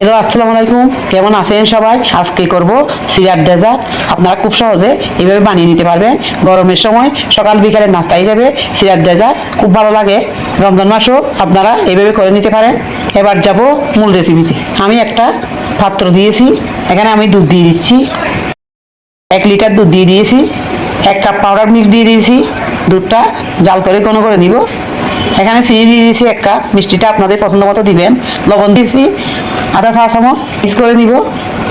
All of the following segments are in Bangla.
হ্যালো আসসালামু আলাইকুম। কেমন আছেন সবাই? আজকে করব সিরার ডেজার্ট। আপনারা খুব সহজে এভাবে বানিয়ে নিতে পারবেন। গরমের সময় সকাল বিকালের নাস্তা হিসেবে সিরার ডেজার্ট খুব ভালো লাগে। রমজান মাসও আপনারা এভাবে করে নিতে পারেন। এবার যাব মূল রেসিপিতে আমি একটা পাত্র দিয়েছি। এখানে আমি দুধ দিয়ে দিচ্ছি। এক লিটার দুধ দিয়ে দিয়েছি। এক কাপ পাউডার মিল্ক দিয়ে দিয়েছি। দুধটা জাল করে কোনো করে নিব। এখানে চিনি দিয়ে দিয়েছি এক কাপ, মিষ্টিটা আপনাদের পছন্দ মতো দিবেন। লবণ দিয়েছি আধা চা চামচ মিক্স করে নিব।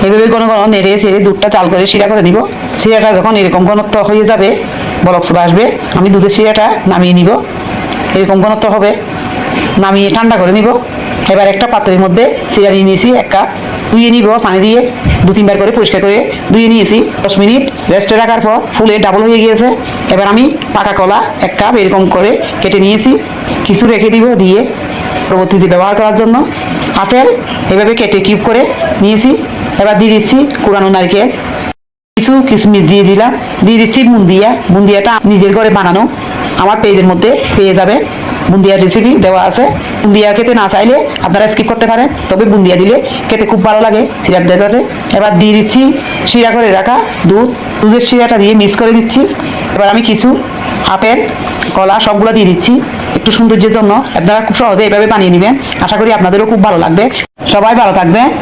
এভাবে কোনো কোনো নেড়ে ছেড়ে দুধটা চাল করে শিরা করে নিব। শিরাটা যখন এরকম ঘনত্ব হয়ে যাবে, বলক আসবে। আমি দুধের শিরাটা নামিয়ে নিব। এরকম ঘনত্ব হবে। নামিয়ে ঠান্ডা করে নিব। এবার একটা পাত্রের মধ্যে সিরা নিয়ে নিয়েছি, এক কাপ। ধুয়ে নিব, পানি দিয়ে দু তিনবার করে পরিষ্কার করে ধুয়ে নিয়েছি। দশ মিনিট রেস্টে রাখার পর ফুলে ডাবল হয়ে গিয়েছে। এবার আমি পাকা কলা এক কাপ এরকম করে কেটে নিয়েছি। কিছু রেখে দিব দিয়ে পরবর্তীতে ব্যবহার করার জন্য। আপেল এভাবে কেটে কিউব করে নিয়েছি। এবার দিয়ে দিচ্ছি কুড়ানো নারকেল। কিছু কিশমিশ দিয়ে দিলাম। দিয়ে দিচ্ছি বুন্দিয়া। বুন্দিয়াটা নিজের ঘরে বানানো। আমার পেজের মধ্যে পেয়ে যাবে। বুন্দিয়ার রেসিপি দেওয়া আছে। বুন্দিয়া খেতে না চাইলে আপনারা স্কিপ করতে পারেন, তবে বুন্দিয়া দিলে খেতে খুব ভালো লাগে সিরাপ দেওয়াতে এবার দিয়ে দিচ্ছি শিরা করে রাখা দুধ। দুধের শিরাটা দিয়ে মিক্স করে দিচ্ছি। এবার আমি কিছু আপেল, কলা সবগুলো দিয়ে দিচ্ছি একটু সৌন্দর্যের জন্য। আপনারা খুব সহজে এভাবে বানিয়ে নেবেন। আশা করি আপনাদেরও খুব ভালো লাগবে। সবাই ভালো থাকবে